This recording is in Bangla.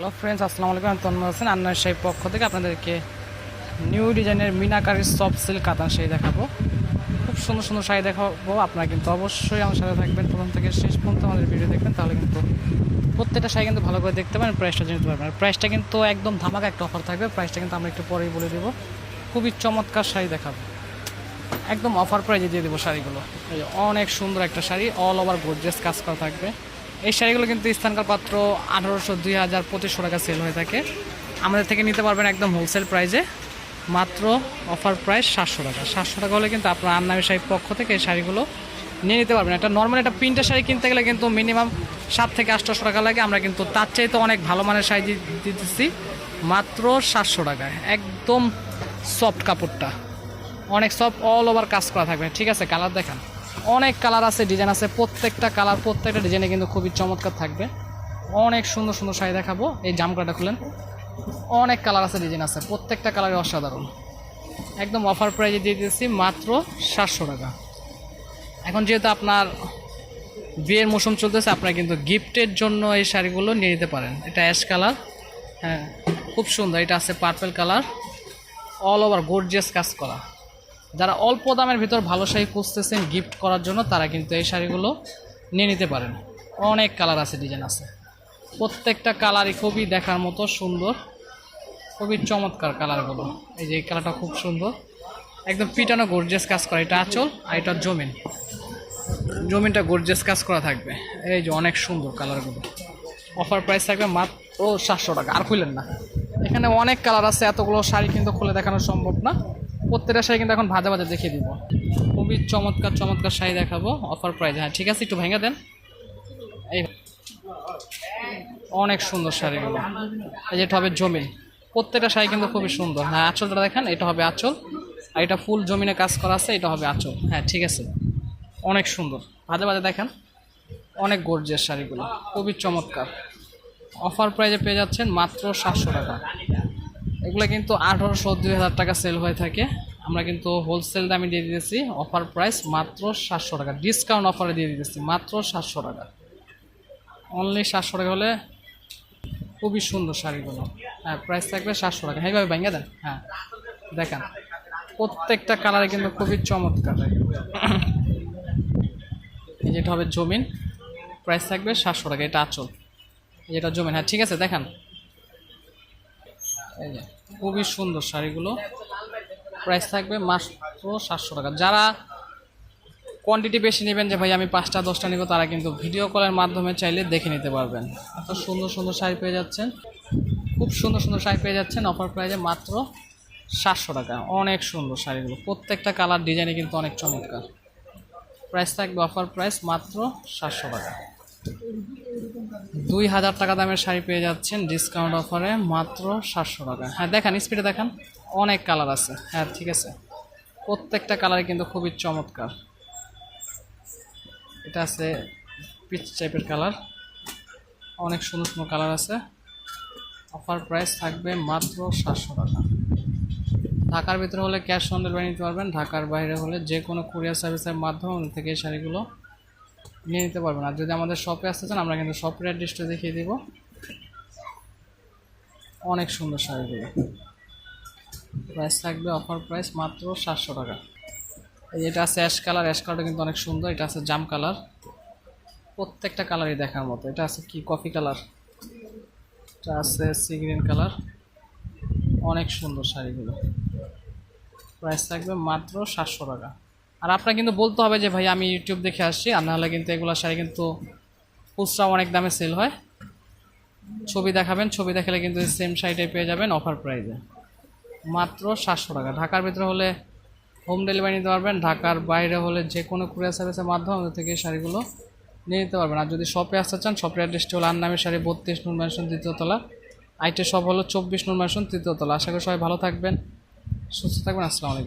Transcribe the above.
হ্যালো ফ্রেন্ডস আসসালামু আলাইকুম, আমি তন্ময় হোসেন, আন্নার সেই পক্ষ থেকে আপনাদেরকে নিউ ডিজাইনের মিনাকারি সফট সিল্ক কাতান শাড়ি দেখাবো। খুব সুন্দর সুন্দর শাড়ি দেখাবো, আপনারা কিন্তু অবশ্যই আমার সাথে থাকবেন। প্রথম থেকে শেষ পর্যন্ত আমাদের ভিডিও দেখবেন, তাহলে কিন্তু প্রত্যেকটা শাড়ি কিন্তু ভালো করে দেখতে পারেন প্রাইসটা জানতে পারবেন। আর প্রাইসটা কিন্তু একদম ধামাকা একটা অফার থাকবে প্রাইসটা কিন্তু আমরা একটু পরেই বলে দেবো। খুবই চমৎকার শাড়ি দেখাবো। একদম অফার প্রাইজে দিয়ে দেবো শাড়িগুলো। অনেক সুন্দর একটা শাড়ি অল ওভার গোর্জেস কাজ করা থাকবে। এই শাড়িগুলো কিন্তু স্থানকার পাত্র আঠারোশো, দুই হাজার পঁচিশশো টাকা সেল হয়ে থাকে। আমাদের থেকে নিতে পারবেন একদম হোলসেল প্রাইজে মাত্র অফার প্রাইস সাতশো টাকা। সাতশো টাকা হলে কিন্তু আপনার আন্নামি শাড়ির পক্ষ থেকে এই শাড়িগুলো নিয়ে নিতে পারবেন। একটা নর্মাল একটা প্রিন্টের শাড়ি কিনতে গেলে কিন্তু মিনিমাম সাত থেকে আটশোশো টাকা লাগে। আমরা কিন্তু তার চাইতে অনেক ভালো মানের শাড়ি দিতেছি, মাত্র সাতশো টাকায় একদম সফট কাপড়টা। অনেক সফট অল ওভার কাজ করা থাকবে। ঠিক আছে কালার দেখান। অনেক কালার আছে, ডিজাইন আছে। প্রত্যেকটা কালার, প্রত্যেকটা ডিজাইনে কিন্তু খুবই চমৎকার থাকবে। অনেক সুন্দর সুন্দর শাড়ি দেখাবো, এই জামকাটা খুলেন। অনেক কালার আছে, ডিজাইন আছে। প্রত্যেকটা কালারই অসাধারণ। একদম অফার প্রাইজে দিয়ে দিয়েছি মাত্র সাতশো টাকা। এখন যেহেতু আপনার বিয়ের মৌসুম চলতেছে, আপনারা কিন্তু গিফটের জন্য এই শাড়িগুলো নিয়ে নিতে পারেন। এটা অ্যাশ কালার হ্যাঁ খুব সুন্দর। এটা আছে purple colour all over gorgeous কাজ করা। যারা অল্প দামের ভিতর ভালো শাড়ি খুঁজতেছেন গিফট করার জন্য, তারা কিন্তু এই শাড়িগুলো নিয়ে নিতে পারেন। অনেক কালার আছে ডিজাইন আছে। প্রত্যেকটা কালারই খুবই দেখার মতো সুন্দর, খুবই চমৎকার কালারগুলো এই যে এই কালারটা খুব সুন্দর। একদম পিটানো গর্জিয়াস কাজ করা। এটা আঁচল আর এটা জমিন। জমিনটা গর্জিয়াস কাজ করা থাকবে। এই যে অনেক সুন্দর কালারগুলো অফার প্রাইস থাকবে মাত্র সাতশো টাকা। আর খুললেন না। এখানে অনেক কালার আছে। এতগুলো শাড়ি কিন্তু খুলে দেখানো সম্ভব না। প্রত্যেকটা শাড়ি কিন্তু এখন ভাজা ভাজা দেখিয়ে দিব। খুবই চমৎকার চমৎকার শাড়ি দেখাবো অফার প্রাইস হ্যাঁ ঠিক আছে, একটু ভেঙে দেন। এই অনেক সুন্দর শাড়িগুলো। এই যেটা হবে জমিন প্রত্যেকটা শাড়ি কিন্তু খুবই সুন্দর। হ্যাঁ আঁচলটা দেখেন, এটা হবে আঁচল। আর এটা ফুল জমিনে কাজ করা আছে, এটা হবে আঁচল। হ্যাঁ ঠিক আছে। অনেক সুন্দর। ভাজা ভাজা দেখেন, অনেক গর্জের শাড়িগুলো। খুবই চমৎকার। অফার প্রাইজে পেয়ে যাচ্ছেন মাত্র সাতশো টাকা। এগুলো কিন্তু আঠারোশো, দুই হাজার টাকা সেল হয়ে থাকে। আমরা কিন্তু হোলসেল দামে দিয়ে দিতেছি। অফার প্রাইস মাত্র সাতশো টাকা। ডিসকাউন্ট অফারে দিয়ে দিতেছি। মাত্র সাতশো টাকা। অনলি সাতশো টাকা হলে খুবই সুন্দর শাড়িগুলো। হ্যাঁ প্রাইস থাকবে সাতশো টাকা। হ্যাঁ ভাবে ভেঙে দেন। হ্যাঁ দেখেন। প্রত্যেকটা কালারে কিন্তু খুবই চমৎকার। যেটা হবে জমিন। প্রাইস থাকবে সাতশো টাকা। এটা আচল। যেটা জমিন। হ্যাঁ ঠিক আছে, দেখান। এই যে, খুবই সুন্দর শাড়িগুলো। প্রাইস থাকবে মাত্র সাতশো টাকা। যারা কোয়ান্টিটি বেশি নেবেন যে, ভাই, আমি পাঁচটা, দশটা নেব, তারা কিন্তু ভিডিও কলের মাধ্যমে চাইলে দেখে নিতে পারবেন। এত সুন্দর সুন্দর শাড়ি পেয়ে যাচ্ছেন। খুব সুন্দর সুন্দর শাড়ি পেয়ে যাচ্ছেন। অফার প্রাইজে মাত্র সাতশো টাকা। অনেক সুন্দর শাড়িগুলো। প্রত্যেকটা কালার ডিজাইনে কিন্তু অনেক চমৎকার। প্রাইস থাকবে অফার প্রাইস মাত্র সাতশো টাকা। দুই হাজার টাকা দামের শাড়ি পেয়ে যাচ্ছেন ডিসকাউন্ট অফারে মাত্র সাতশো টাকা। হ্যাঁ দেখান স্পিডে দেখান, অনেক কালার আছে। হ্যাঁ ঠিক আছে। প্রত্যেকটা কালারে কিন্তু খুবই চমৎকার। এটা আছে পিচ টাইপের কালার অনেক সুন্দর সুন্দর কালার আছে। অফার প্রাইস থাকবে মাত্র সাতশো টাকা। ঢাকার ভিতরে হলে ক্যাশ অন ডেলিভারি নিতে পারবেন। ঢাকার বাইরে হলে যে কোনো কুরিয়ার সার্ভিসের মাধ্যমে থেকে এই শাড়িগুলো নিয়ে নিতে পারবেন। আর যদি আমাদের শপে আসতে চান, আমরা কিন্তু শপের অ্যাড্রেসটা দেখিয়ে দিব। অনেক সুন্দর শাড়িগুলো প্রাইস থাকবে অফার প্রাইস মাত্র সাতশো টাকা। এটা আছে অ্যাশ কালার অ্যাশ কালারটা কিন্তু অনেক সুন্দর। এটা আছে জাম কালার প্রত্যেকটা কালারই দেখার মতো। এটা আছে কি কফি কালার এটা আছে সি গ্রিন কালার অনেক সুন্দর শাড়িগুলো। প্রাইস থাকবে মাত্র সাতশো টাকা। আর আপনার কিন্তু বলতে হবে যে, ভাই, আমি ইউটিউব দেখে আসছি। আর নাহলে কিন্তু এগুলো শাড়ি কিন্তু খুচরা অনেক দামে সেল হয়। ছবি দেখাবেন, ছবি দেখালে কিন্তু সেম শাড়িটাই পেয়ে যাবেন অফার প্রাইজে মাত্র সাতশো টাকা। ঢাকার ভিতরে হলে হোম ডেলিভারি নিতে পারবেন, ঢাকার বাইরে হলে যে কোনো কুরিয়ার সার্ভিসের মাধ্যমে আমাদের থেকে শাড়িগুলো নিয়ে নিতে পারবেন। আর যদি শপে আসতে চান শপের অ্যাড্রেসটি হলো আন্নামের শাড়ি বত্রিশ নুন ম্যানশন তৃতীয়তলা আইটি শপ হলো চব্বিশ নুন ম্যানশন তৃতীয়তলা আশা করি সবাই ভালো থাকবেন, সুস্থ থাকবেন। আসসালামু আলাইকুম।